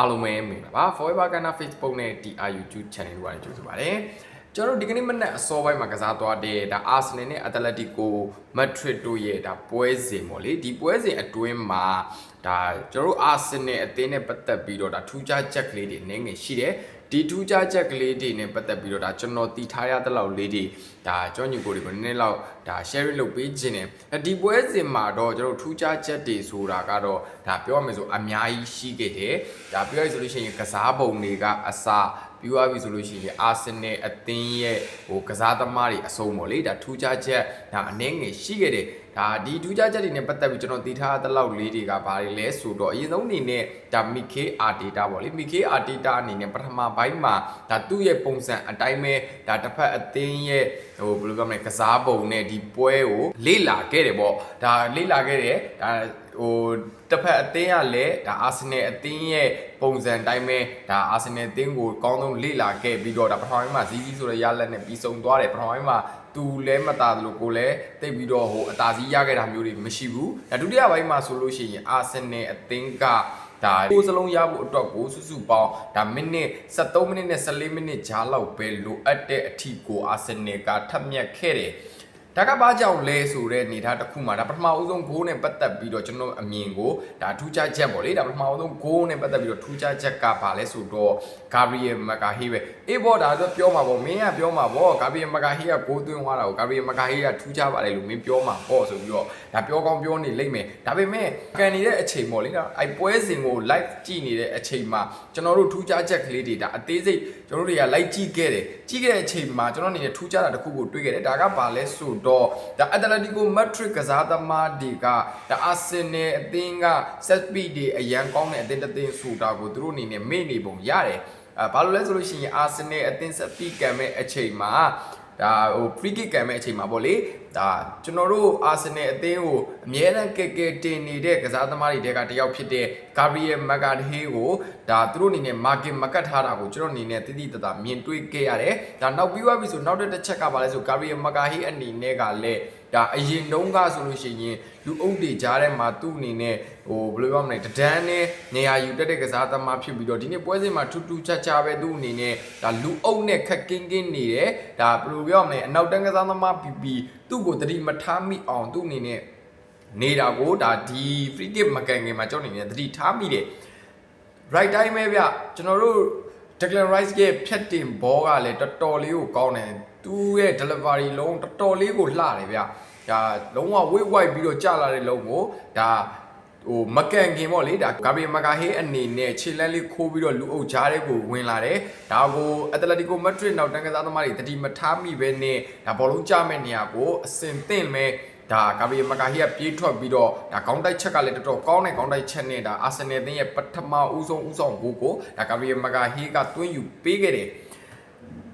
အားလုံးပဲမင်္ဂလာပါ Forever Ghana Facebook နဲ့ TR YouTube Channel တို့ကနေကြိုဆိုပါရစေကျွန်တော်တို့ဒီကနေ့မနက်အစောပိုင်းမှာကစားသွားတဲ့ဒါ Arsenal နဲ့ Atletico Madrid တို့ရဲ့ဒါပွဲစဉ်ပေါ့လေဒီပွဲစဉ်အတွင်းမှာဒါကျွန်တော်တို့ Arsenal အသင်းနဲ့ပတ်သက်ပြီးတော့ဒါထူးခြားချက်ကလေးတွေနည်းငယ်ရှိတယ် ဒီထူးခြားချက်ကလေးတွေနဲ့ပတ်သက်ပြီးတော့ဒါကျွန်တော်တည်ထားရတဲ့လောက်လေးတွေဒါကျွန်တော်ညီကိုတွေကိုနည်းနည်းလောက်ဒါ sharing လုပ်ပေးခြင်းတယ်ဒီပွဲစဉ်မှာတော့ကျွန်တော်ထူးခြားချက်တွေဆိုတာကတော့ဒါပြောရမယ်ဆိုအများကြီးရှိခဲ့တယ်ဒါပြောရဆိုလို့ရှိရင်ကစားပုံတွေကအစပြီးသွားပြီဆိုလို့ရှိရင်အာဆင်နယ်အသင်းရဲ့ဟိုကစားသမားတွေအစုံပေါ့လေဒါထူးခြားချက်ဒါအနည်းငယ်ရှိခဲ့တယ်ဒါဒီထူးခြားချက်တွေနဲ့ပတ်သက်ပြီးကျွန်တော်တည်ထားတဲ့လောက်လေးတွေကဘာတွေလဲဆိုတော့အရင်ဆုံးအနေနဲ့ဒါမီကေအာဒေတာပေါ့လေမီကေအာဒေတာအနေနဲ့ပထမပိုင်းမှာဒါသူ့ရဲ့ပုံစံအတိုင်းပဲဒါတစ်ဖက်အသင်းရဲ့ဟိုဘယ်လိုပြောမလဲကစားပုံနဲ့ဒီပွဲကိုလေ့လာခဲ့တယ်ပေါ့ဒါလေ့လာခဲ့တယ်ဒါဟိုတစ်ဖက်အသင်းကလည်းဒါအာဆင်နယ်အသင်းရဲ့ပုံစံတိုင်းပဲဒါအာဆင်နယ်အသင်းကိုအကောင်းဆုံးလေ့လာခဲ့ပြီးတော့ဒါပထမပိုင်းမှာဇီးဇီးဆိုတဲ့ရလက်နဲ့ပြီးဆုံးသွားတယ်ပထမပိုင်းမှာ သူလဲမတာတယ်လို့ကိုလည်းတိတ်ပြီးတော့ဟိုအသာစီးရခဲ့တာမျိုးတွေမရှိဘူးဒါဒုတိယပိုင်းမှာဆိုလို့ရှိရင်အာဆင်နယ်အသင်းကဒါကိုယ်စလုံးရဖို့အတွက်ကိုစုစုပေါင်းဒါမိနစ်73မိနစ်နဲ့14မိနစ်ကြားလောက်ပဲလိုအပ်တဲ့အထိကိုအာဆင်နယ်ကထပ်မြက်ခဲ့တယ် ဒါကဘာကြောင့်လဲဆိုတဲ့အနေထားတစ်ခုမှာဒါပထမအဦးဆုံးဂိုးနဲ့ပတ်သက်ပြီးတော့ကျွန်တော်အမြင်ကိုဒါထူးခြားချက်ပေါ့လေဒါပထမအဦးဆုံးဂိုးနဲ့ပတ်သက်ပြီးတော့ထူးခြားချက်ကဘာလဲဆိုတော့ဂါဘရီယယ်မကာဟီပဲအေးဘောဒါဆိုပြောမှာပေါ့မင်းကပြောမှာပေါ့ဂါဘရီယယ်မကာဟီကဂိုးသွင်းသွားတာကိုဂါဘရီယယ်မကာဟီကထူးခြားပါတယ်လို့မင်းပြောမှာပေါ့ဆိုပြီးတော့ဒါပြောကောင်းပြောနေလိမ့်မယ်ဒါပေမဲ့ကန်နေတဲ့အချိန်ပေါ့လေဒါအဲပွဲစဉ်ကို live ကြည့်နေတဲ့အချိန်မှာကျွန်တော်တို့ထူးခြားချက်ကလေးတွေဒါအသေးစိတ်ကျွန်တော်တို့တွေက live ကြည့်ခဲ့တယ်ကြည့်ခဲ့တဲ့အချိန်မှာကျွန်တော်အနေနဲ့ထူးခြားတာတစ်ခုကိုတွေ့ခဲ့တယ်ဒါကဘာလဲဆိုတော့ဒါ Atletico Madrid ကစားသမားတွေကဒါ Arsenal အသင်းက set speed တွေအရန်ကောင်းတဲ့အသင်းတစ်သင်းဆိုတာကိုသူတို့အနေနဲ့မေ့နေပုံရတယ်အဲဘာလို့လဲဆိုလို့ရှိရင် Arsenal အသင်း set speed ကံမဲ့အချိန်မှာ ဒါဟို free kick ကံမဲ့အချိန်မှာပေါ့လေဒါကျွန်တော်တို့ Arsenal အသင်းကိုအမြဲတမ်းကဲကဲတင်နေတဲ့ကစားသမားတွေတဲကတယောက်ဖြစ်တဲ့ Gabriel Magalhaes ကိုဒါသူတို့အနေနဲ့ market မကတ်ထားတာကိုကျွန်တော်အနေနဲ့တိတိတတ်တာမြင်တွေ့ခဲ့ရတယ်ဒါနောက်ပြီးသွားပြီဆိုနောက်တစ်ချက် ကပါလဲဆို Gabriel Magalhaes အနေနဲ့ကလည်း ဒါအရင်တုန်းကဆိုလို့ရှိရင်လူအုပ်တွေကြားထဲမှာသူ့အနေနဲ့ဟိုဘယ်လိုပြောမလဲတဒန်းနဲ့နေရာယူတက်တဲ့ကစားသမားဖြစ်ပြီးတော့ဒီနေ့ပွဲစဉ်မှာထူးထူးခြားခြားပဲသူ့အနေနဲ့ဒါလူအုပ်နဲ့ခက်ကင်းကင်းနေတယ်ဒါဘယ်လိုပြောမလဲအနောက်တန်းကစားသမားပီပီသူ့ကိုတတိမထားမိအောင်သူ့အနေနဲ့နေတာကိုဒါဒီ free kick မကန်ခင်မှာကျွန်တော်အနေနဲ့တတိထားမိတယ် right တိုင်းပဲဗျကျွန်တော်တို့ Declan Rice ရဲ့ဖြတ်တင်ဘောကလည်းတော်တော်လေးကိုကောင်းတယ်သူ့ရဲ့ delivery လုံးတော်တော်လေးကိုလှတယ်ဗျဒါလုံးဝ weight wide ပြီးတော့ကြာလာတဲ့လုံးကိုဒါဟိုမကန်ခင်ပေါ့လေဒါဂါဘရီမကာဟေးအနေနဲ့ခြေလန်းလေးခိုးပြီးတော့လူအုပ်ကြားတဲ့ကိုဝင်လာတယ်ဒါကိုအက်တလက်တီကိုမက်ဒရစ်နောက်တန်းကစားသမားတွေတတိမထားမိပဲနဲ့ဒါဘောလုံးကျမဲ့နေရာကိုအစင်သင့်မဲ့ ဒါဂါဘရီမကာဟီကပြေးထွက်ပြီးတော့ဒါခေါင်းတိုက်ချက်ကလည်းတော်တော်ကောင်းတဲ့ခေါင်းတိုက်ချက်နဲ့ဒါအာဆင်နယ်အသင်းရဲ့ပထမဦးဆုံးဦးဆောင်ဂိုးကိုဒါဂါဘရီမကာဟီကတွင်းယူပေးခဲ့တယ်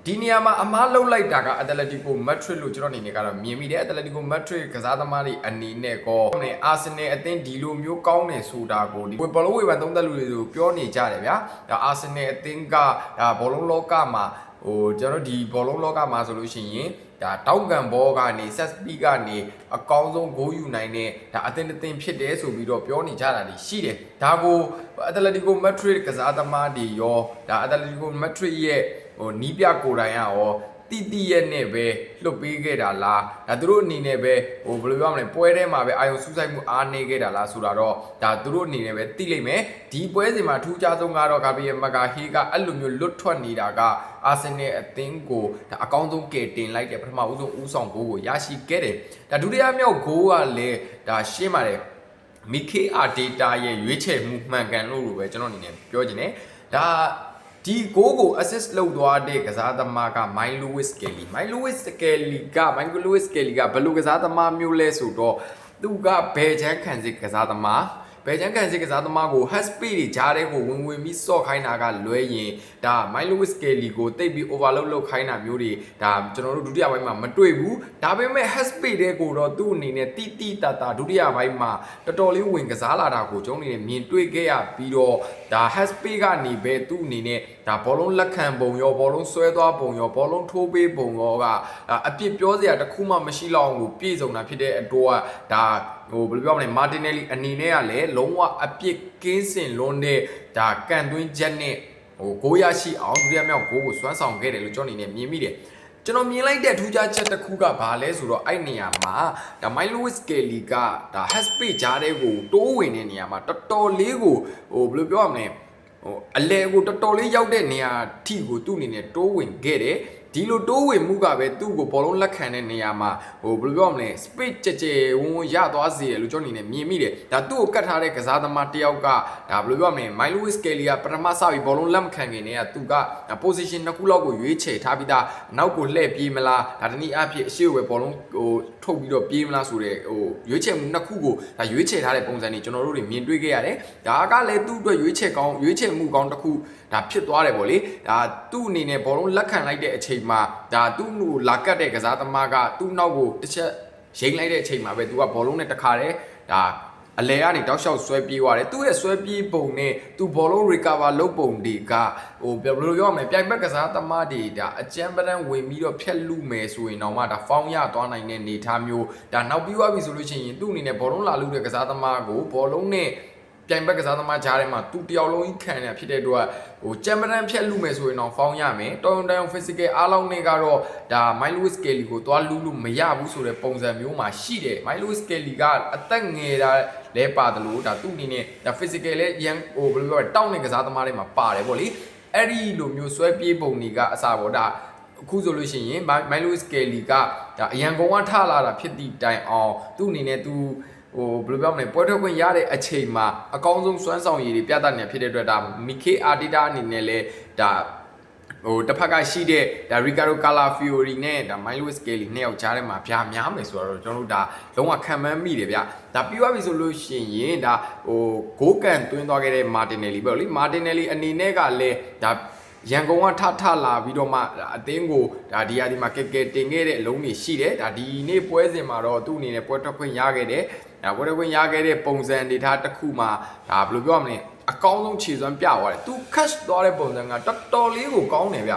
ဒီနေရာမှာအမားလှုပ်လိုက်တာကအက်တလက်တီကိုမက်ဒရစ်လို့ကျွန်တော်အနေနဲ့ကတော့မြင်မိတယ်အက်တလက်တီကိုမက်ဒရစ်ကစားသမားတွေအနေနဲ့ကောနဲ့အာဆင်နယ်အသင်းဒီလိုမျိုးကောင်းနေဆိုတာကိုဒီဘောလုံးဝေဖန်သုံးသပ်လူတွေဆိုပြောနေကြတယ်ဗျာဒါအာဆင်နယ်အသင်းကဒါဘောလုံးလောကမှာဟိုကျွန်တော်ဒီဘောလုံးလောကမှာဆိုလို့ရှိရင် ဒါတောက်ကန်ဘောကနေဆက်စပီကနေအကောင်းဆုံးဂိုးယူနိုင်တဲ့ဒါအသင်းတစ်သင်းဖြစ်တယ်ဆိုပြီးတော့ပြောနေကြတာတွေရှိတယ်ဒါကိုအက်တလက်တီကိုမက်ဒရစ်ကစားသမားတွေရောဒါအက်တလက်တီကိုမက်ဒရစ်ရဲ့ဟိုနီးပြကိုယ်တိုင်ကရော တီတီရဲ့နဲ့ပဲလွတ်ပေးခဲ့တာလားဒါသူတို့အနေနဲ့ပဲဟိုဘယ်လိုပြောမလဲပွဲထဲမှာပဲအာယုံစူးစိုက်မှုအားနေခဲ့တာလားဆိုတာတော့ဒါသူတို့အနေနဲ့ပဲသိလိမ့်မယ်ဒီပွဲစဉ်မှာထူးခြားဆုံးကတော့ဂါဘရီယယ်မကာဟီကအဲ့လိုမျိုးလွတ်ထွက်နေတာကအာဆင်နယ်အသင်းကိုဒါအကောင်းဆုံးကယ်တင်လိုက်တဲ့ပထမဦးဆုံးဦးဆောင်ဂိုးကိုရရှိခဲ့တယ်ဒါဒုတိယမြောက်ဂိုးကလည်းဒါရှင်းပါတယ်မီခေအာဒေတာရဲ့ရွေးချယ်မှုမှန်ကန်လို့လို့ပဲကျွန်တော်အနေနဲ့ပြောချင်တယ်ဒါ ဒီကိုကို assist လုပ်သွားတဲ့ကစားသမားက Mike Lewis Kelly Mike Lewis Kelly က Mike Lewis Kelly ကဘယ်လိုကစားသမားမျိုးလဲဆိုတော့သူကဘယ်ချမ်းခံစစ်ကစားသမားဘယ်ချမ်းကန်စစ်ကစားသမားကို has speed တွေဂျားတဲ့ကိုဝင်ဝင်ပြီးစော့ခိုင်းတာကလွဲရင်ဒါ Mike Lewis Kelly ကိုတိတ်ပြီး overload လုပ်ခိုင်းတာမျိုးတွေဒါကျွန်တော်တို့ဒုတိယပိုင်းမှာမတွေ့ဘူးဒါပေမဲ့ has speed တဲ့ကိုတော့သူ့အနေနဲ့တိတိတတာဒုတိယပိုင်းမှာတော်တော်လေးဝင်ကစားလာတာကိုကျွန်တော်အနေနဲ့မြင်တွေ့ခဲ့ရပြီးတော့ဒါ has speed ကနေပဲသူ့အနေနဲ့ဒါဘောလုံးလက်ခံပုံရောဘောလုံးဆွဲသွားပုံရောဘောလုံးထိုးပေးပုံရောကအပြစ်ပြောစရာတစ်ခုမှမရှိလောက်အောင်ကိုပြည့်စုံတာဖြစ်တဲ့အတွက်ဒါဟိုဘယ်လိုပြောမလဲမာတင်နယ်လီအနေနဲ့ကလည်းလုံးဝအပြစ်ကင်းစင်လွန်းတဲ့ဒါကန်သွင်းချက်နဲ့ဟိုဂိုးရရှိအောင်ဒုတိယမြောက်ဂိုးကိုစွမ်းဆောင်ခဲ့တယ်လို့ကျွန်တော်အနေနဲ့မြင်မိတယ် ကျွန်တော်မြင်လိုက်တဲ့ထူးခြားချက်တစ်ခုကဘာလဲဆိုတော့အဲ့နေရာမှာဒါမိုင်လိုဝစ်ကယ်လီကဒါဟက်စပေဂျားတဲ့ကိုတိုးဝင်တဲ့နေရာမှာတော်တော်လေးကိုဟိုဘယ်လိုပြောရမလဲဟိုအလဲကိုတော်တော်လေးရောက်တဲ့နေရာထိကိုသူ့အနေနဲ့တိုးဝင်ခဲ့တယ်ဒီလိုတိုးဝင်မှုကပဲသူ့ကိုဘောလုံးလက်ခံတဲ့နေရာမှာဟိုဘယ်လိုပြောမလဲ space ကြဲကြဲဝုံဝုံရသွားစေတယ်လို့ကျွန်တော်အနေနဲ့မြင်မိတယ်ဒါသူ့ကိုကတ်ထားတဲ့ကစားသမားတစ်ယောက်ကဒါဘယ်လိုပြောမလဲ Milo Skelly ကပထမစပြီးဘောလုံးလက်မခံခင်တည်းကသူက position နှစ်ခုလောက်ကိုရွေးချယ်ထားပြီးသားနောက်ကိုလှည့်ပြေးမလားဒါတနည်းအားဖြင့်အရှိဝယ်ဘောလုံးဟိုထုတ်ပြီးတော့ပြေးမလားဆိုတဲ့ဟိုရွေးချယ်မှုနှစ်ခုကိုဒါရွေးချယ်ထားတဲ့ပုံစံတွေကျွန်တော်တို့တွေမြင်တွေ့ခဲ့ရတယ်ဒါကလည်းသူ့အတွက်ရွေးချယ်ကောင်းရွေးချယ်မှုကောင်းတစ်ခုဒါဖြစ်သွားတယ်ပေါ့လေဒါသူ့အနေနဲ့ဘောလုံးလက်ခံလိုက်တဲ့အချိန်မှာဒါသူ့ကိုလာကတ်တဲ့ကစားသမားကသူ့နောက်ကိုတစ်ချက်ရိမ့်လိုက်တဲ့အချိန်မှာပဲသူကဘောလုံးနဲ့တခါတည်းဒါအလဲကနေတောက်လျှောက်ဆွဲပြေးသွားတယ်သူ့ရဲ့ဆွဲပြေးပုံနဲ့သူဘောလုံး recover လုပ်ပုံတွေကဟိုဘယ်လိုပြောရမလဲပြိုင်ဘက်ကစားသမားတွေဒါအကြမ်းပတမ်းဝင်ပြီးတော့ဖြက်လူမယ်ဆိုရင်တော့မှဒါဖောင်းရသွားနိုင်တဲ့အနေအထားမျိုးဒါနောက်ပြီးသွားပြီဆိုလို့ရှိရင်သူ့အနေနဲ့ဘောလုံးလာလူတဲ့ကစားသမားကိုဘောလုံးနဲ့ ပြိုင်ဘက်ကစားသမားကြားထဲမှာသူတယောက်လုံးကြီးခံနေဖြစ်တဲ့အတွက်ဟိုကြံပတန်းဖြက်လူမယ်ဆိုရင်တော့ဖောင်းရမယ်တော်ရုံတန် physical အားလုံးနဲ့ကတော့ဒါ Milo Skelly ကိုသွားလူလို့မရဘူးဆိုတဲ့ပုံစံမျိုးမှာရှိတယ် Milo Skelly ကအသက်ငယ်တာလဲပါတယ်လို့ဒါသူ့အနေနဲ့ဒါ physical လဲရန်ဟိုဘယ်လိုပြောလဲတောင်းတဲ့ကစားသမားတွေမှာပါတယ်ဗောလေအဲ့ဒီလိုမျိုးဆွဲပြေးပုံတွေကအစားပေါ့ဒါအခုဆိုလို့ရှိရင် Milo Skelly ကဒါအရန်ကောင်ကထလာတာဖြစ်သည့်တိုင်အောင်သူ့အနေနဲ့သူ ဟိုဘယ်လိုပြောမလဲပွဲထွက်ခွင့်ရတဲ့အချိန်မှာအကောင်းဆုံးစွမ်းဆောင်ရည်တွေပြသနေဖြစ်တဲ့အတွက်ဒါမီခေအာတီတာအနေနဲ့လဲဒါဟိုတစ်ဖက်ကရှိတဲ့ဒါ Ricardo Calafiori နဲ့ဒါ Milo Skelly နှစ်ယောက်ကြားထဲမှာဗျာများမယ်ဆိုတော့ကျွန်တော်တို့ဒါလုံးဝခံမှန်းမိတယ်ဗျဒါပြီးသွားပြီဆိုလို့ရှိရင်ဒါဟိုဂိုးကန်တွင်းသွားခဲ့တဲ့ Martinelli ပေါ့လေ Martinelli အနေနဲ့ကလည်းဒါရန်ကုန်ကထထလာပြီးတော့မှအသင်းကိုဒါဒီယာဒီမှာကဲကဲတင်ခဲ့တဲ့အလုံးတွေရှိတယ်ဒါဒီနေ့ပွဲစဉ်မှာတော့သူ့အနေနဲ့ပွဲထွက်ခွင့်ရခဲ့တယ် ဒါပွဲထွက်ခွင့်ရခဲ့တဲ့ပုံစံအနေထားတစ်ခုမှာဒါဘယ်လိုပြောရမလဲအကောင်းဆုံးခြေစွမ်းပြသွားတယ်သူ catch သွားတဲ့ပုံစံကတော်တော်လေးကိုကောင်းတယ်ဗျ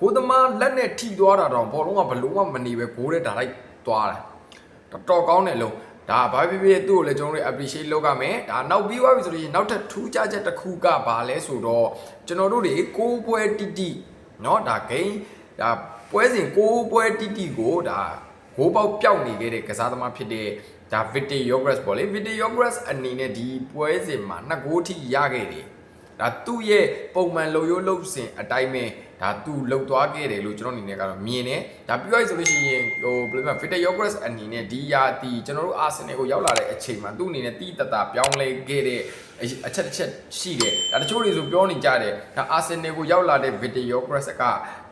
ကိုသမားလက်နဲ့ထိသွားတာတော့ဘောလုံးကဘလုံးကမနေပဲဂိုးတဲ့ဒါလိုက်သွားတယ်တော်တော်ကောင်းတယ်လုံးဒါဘာဖြစ်ဖြစ်သူ့ကိုလည်းကျွန်တော်တို့ appreciate လုပ်ရမယ်ဒါနောက်ပြီးသွားပြီဆိုလို့ရှိရင်နောက်ထပ်ထူးခြားချက်တစ်ခုကဘာလဲဆိုတော့ကျွန်တော်တို့တွေကိုးပွဲတိတိเนาะဒါ game ဒါပွဲစဉ်ကိုးပွဲတိတိကိုဒါဂိုးပေါက်ပျောက်နေခဲ့တဲ့ကစားသမားဖြစ်တဲ့ ဒါ Vite Yogres ပေါ့လေ Vite Yogres အနေနဲ့ဒီပွဲစဉ်မှာနှစ်ဂိုးထိရခဲ့တယ်ဒါသူ့ရဲ့ပုံမှန်လုံရိုးလုံစင်အတိုင်းပဲ ဒါသူလှုပ်သွားခဲ့တယ်လို့ကျွန်တော်အနေနဲ့ကတော့မြင်တယ်ဒါပြောရဆိုလို့ရှိရင်ဟိုဘယ်လိုလဲ Vite Yogres အနေနဲ့ဒီယာတီကျွန်တော်တို့ Arsenal ကိုရောက်လာတဲ့အချိန်မှာသူ့အနေနဲ့တီးတတာပြောင်းလဲခဲ့တဲ့အချက်တစ်ချက်ရှိတယ်ဒါတချို့တွေဆိုပြောနေကြတယ်ဒါ Arsenal ကိုရောက်လာတဲ့ Vite Yogres က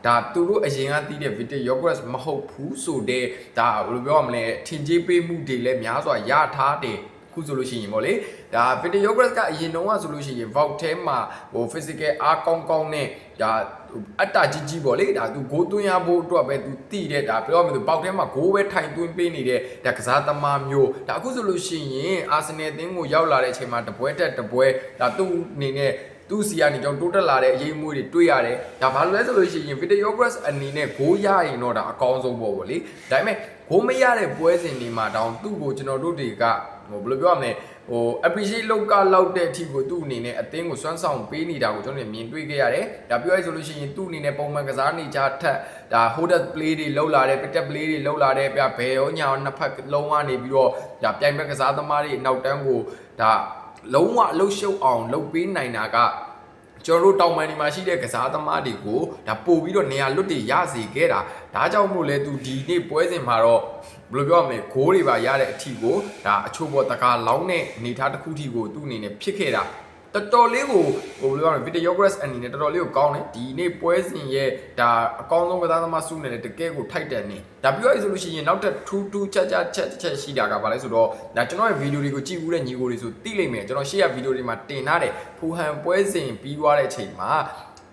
ဒါသူတို့အရင်ကတီးတဲ့ Vite Yogres မဟုတ်ဘူးဆိုတဲ့ဒါဘယ်လိုပြောရမလဲထင်ကြီးပေးမှုတွေလည်းများစွာရထားတယ်ခုဆိုလို့ရှိရင်ပေါ့လေဒါ Vite Yogres ကအရင်တုန်းကဆိုလို့ရှိရင် vault ထဲမှာဟို physical အားကောင်းကောင်းနဲ့ဒါ အတ္တကြီးကြီးပေါ့လေဒါသူဂိုးသွင်းရဖို့အတွက်ပဲသူတည်တဲ့ဒါပြောရမယ်ဆိုပေါက်ထဲမှာဂိုးပဲထိုင်သွင်းပေးနေတဲ့ဒါကစားသမားမျိုးဒါအခုဆိုလို့ရှိရင်အာဆင်နယ်အသင်းကိုရောက်လာတဲ့အချိန်မှာတပွဲတက်တပွဲဒါသူ့အနေနဲ့သူ့စီကနေကြောင့်တိုးတက်လာတဲ့အရေးမွေးတွေတွေ့ရတယ်။ဒါဘာလို့လဲဆိုလို့ရှိရင် Vita Yogres အနေနဲ့ဂိုးရရင်တော့ဒါအကောင်းဆုံးပေါ့ဗောလေ။ဒါပေမဲ့ဂိုးမရတဲ့ပွဲစဉ်တွေမှာတောင်သူ့ကိုကျွန်တော်တို့တွေကဟိုဘယ်လိုပြောရမလဲ ဟို appreciate လောက်ကလောက်တဲ့အထိကိုသူ့အနေနဲ့အသင်းကိုစွမ်းဆောင်ပေးနေတာကိုကျွန်တော်တို့မြင်တွေ့ခဲ့ရတယ်။ဒါပြောရဆိုလို့ရှိရင်သူ့အနေနဲ့ပုံမှန်ကစားနေကြထက်ဒါ hold play တွေလောက်လာတယ် pick up play တွေလောက်လာတယ်ပြဘယ်ရောညာရောနှစ်ဖက်လုံးဝနေပြီးတော့ဒါပြိုင်ဘက်ကစားသမားတွေနောက်တန်းကိုဒါလုံးဝအလုရှုပ်အောင်လုပ်ပေးနိုင်တာက ကျွန်တော်တို့တောင်ပန်ဒီမှာရှိတဲ့ကစားသမားတွေကိုဒါပို့ပြီးတော့နေရာလွတ်တွေရစေခဲ့တာဒါကြောင့်မို့လဲသူဒီနေ့ပွဲစဉ်မှာတော့ဘယ်လိုပြောရမလဲဂိုးတွေပါရတဲ့အထီကိုဒါအချို့ပေါ်တကားလောင်းတဲ့အနေထားတစ်ခုထိကိုသူ့အနေနဲ့ဖြစ်ခဲ့တာ တော်တော်လေးကိုဟိုဘယ်လိုပြောရမလဲ Video Progress အနေနဲ့တော်တော်လေးကိုကောင်းတယ်ဒီနေ့ပွဲစဉ်ရဲ့ဒါအကောင်းဆုံးကစားသမားစုနဲ့တကယ်ကိုထိုက်တယ်နေဒါပြောရဆိုလို့ရှိရင်နောက်ထပ်ထူးထူးခြားခြားချက်ချက်ရှိတာကဘာလဲဆိုတော့ဒါကျွန်တော်ရဲ့ဗီဒီယိုတွေကိုကြည့်ဦးတဲ့ညီကိုတွေဆိုသိလိမ့်မယ်ကျွန်တော်ရှေ့ရဗီဒီယိုတွေမှာတင်ထားတယ်ဖူဟန်ပွဲစဉ်ပြီးသွားတဲ့အချိန်မှာ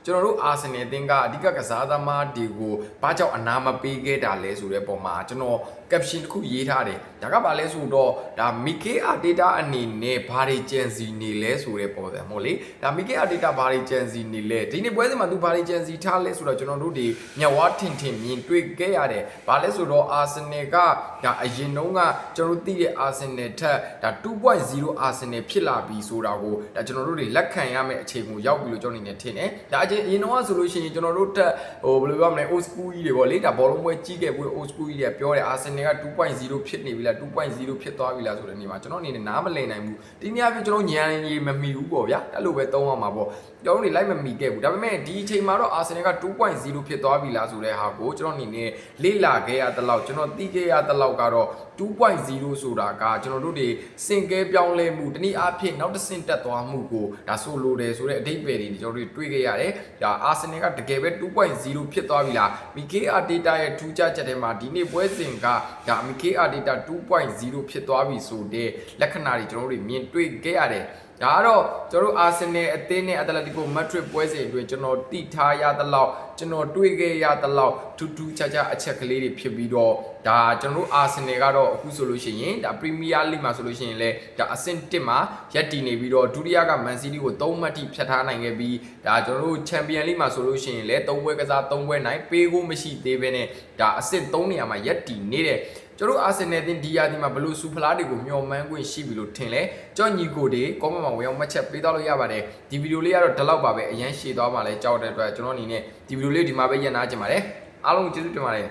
ကျွန်တော်တို့အာဆင်နယ်အသင်းကအဓိကကစားသမားတွေကိုဘာကြောင့်အနာမပေးခဲ့တာလဲဆိုတဲ့ပုံမှာကျွန်တော် caption တစ်ခုရေးထားတယ်ဒါကဘာလဲဆိုတော့ဒါ Mikel Arteta အနေနဲ့ဘာတွေကြံစီနေလဲဆိုတဲ့ပုံစံမို့လေဒါ Mikel Arteta ဘာတွေကြံစီနေလဲဒီနေ့ပွဲစဉ်မှာသူဘာတွေကြံစီထားလဲဆိုတော့ကျွန်တော်တို့ဒီညဝါထင်ထင်မြင်တွေ့ခဲ့ရတယ်ဘာလဲဆိုတော့ Arsenal ကဒါအရင်တုန်းကကျွန်တော်တို့သိတဲ့ Arsenal ထက်ဒါ2.0 Arsenal ဖြစ်လာပြီဆိုတာကိုဒါကျွန်တော်တို့တွေလက်ခံရမယ့်အခြေအနေကိုရောက်ပြီလို့ကျွန်တော်အနေနဲ့ထင်တယ်ဒါအရင်အရင်တုန်းကဆိုလို့ရှိရင်ကျွန်တော်တို့တက်ဟိုဘယ်လိုပြောမလဲ old school ကြီးတွေပေါ့လေဒါဘောလုံးပွဲကြီးခဲ့ပြီး old school ကြီးတွေပြောတယ် Arsenal က2.0ဖြစ်နေပြီလား2.0ဖြစ်သွားပြီလားဆိုတဲ့နေမှာကျွန်တော်အနေနဲ့နားမလည်နိုင်ဘူးဒီနေ့အပြင်ကျွန်တော်ညံရီမမီဘူးပေါ့ဗျာအဲ့လိုပဲသုံးရမှာပေါ့ကျွန်တော်တို့လိုက်မမီခဲ့ဘူးဒါပေမဲ့ဒီအချိန်မှာတော့ Arsenal က2.0ဖြစ်သွားပြီလားဆိုတဲ့ဟာကိုကျွန်တော်အနေနဲ့လေ့လာခဲ့ရတဲ့လောက်ကျွန်တော်သိခဲ့ရတဲ့လောက်ကတော့2.0ဆိုတာကကျွန်တော်တို့တွေစင်ကဲပြောင်းလဲမှုတနည်းအားဖြင့်နောက်တစ်ဆင့်တက်သွားမှုကိုဒါဆိုလိုတယ်ဆိုတဲ့အဓိပ္ပာယ်တွေကျွန်တော်တို့တွေ့ခဲ့ရတယ်ဒါအာဆင်နယ်ကတကယ်ပဲ2.0ဖြစ်သွားပြီလားမီကေအာဒေတာရဲ့ထူးခြားချက်တွေမှာဒီနေ့ပွဲစဉ်ကဒါမီကေအာဒေတာ2.0ဖြစ်သွားပြီဆိုတဲ့လက္ခဏာတွေကျွန်တော်တို့မြင်တွေ့ခဲ့ရတယ် ဒါကတော့ကျွန်တော်တို့အာဆင်နယ်အသင်းနဲ့အတလက်တီကိုမက်ဒရစ်ပွဲစဉ်အတွင်းကျွန်တော်တိထားရသလောက်ကျွန်တော်တွေ့ခဲ့ရသလောက်ထူးထူးခြားခြားအချက်ကလေးတွေဖြစ်ပြီးတော့ဒါကျွန်တော်တို့အာဆင်နယ်ကတော့အခုဆိုလို့ရှိရင်ဒါပရီးမီးယားလိမှာဆိုလို့ရှိရင်လည်းဒါအဆင့်1မှာရပ်တည်နေပြီးတော့ဒုတိယကမန်စီးတီးကို3မှတ်ထိဖြတ်ထားနိုင်ခဲ့ပြီးဒါကျွန်တော်တို့ချန်ပီယံလိမှာဆိုလို့ရှိရင်လည်း3ပွဲကစား3ပွဲနိုင်ပေးဖို့မရှိသေးဘဲနဲ့ဒါအဆင့်3နေရာမှာရပ်တည်နေတဲ့ ကျွန်တော်အာဆင်နယ်တင်ဒီယာဒီမှာဘလို့စူဖလားတွေကိုမျှော်မှန်းခွင့်ရှိပြီလို့ထင်လဲကြော့ညီကိုတွေကောမန့်မှာဝင်အောင်မှတ်ချက်ပေးတော့လို့ရပါတယ်ဒီဗီဒီယိုလေးကတော့ဒီလောက်ပါပဲအရန်ရှည်သွားမှလဲကြောက်တဲ့အတွက်ကျွန်တော်အနေနဲ့ဒီဗီဒီယိုလေးဒီမှာပဲညှနာကြပါတယ်အားလုံးကျေးဇူးတင်ပါတယ်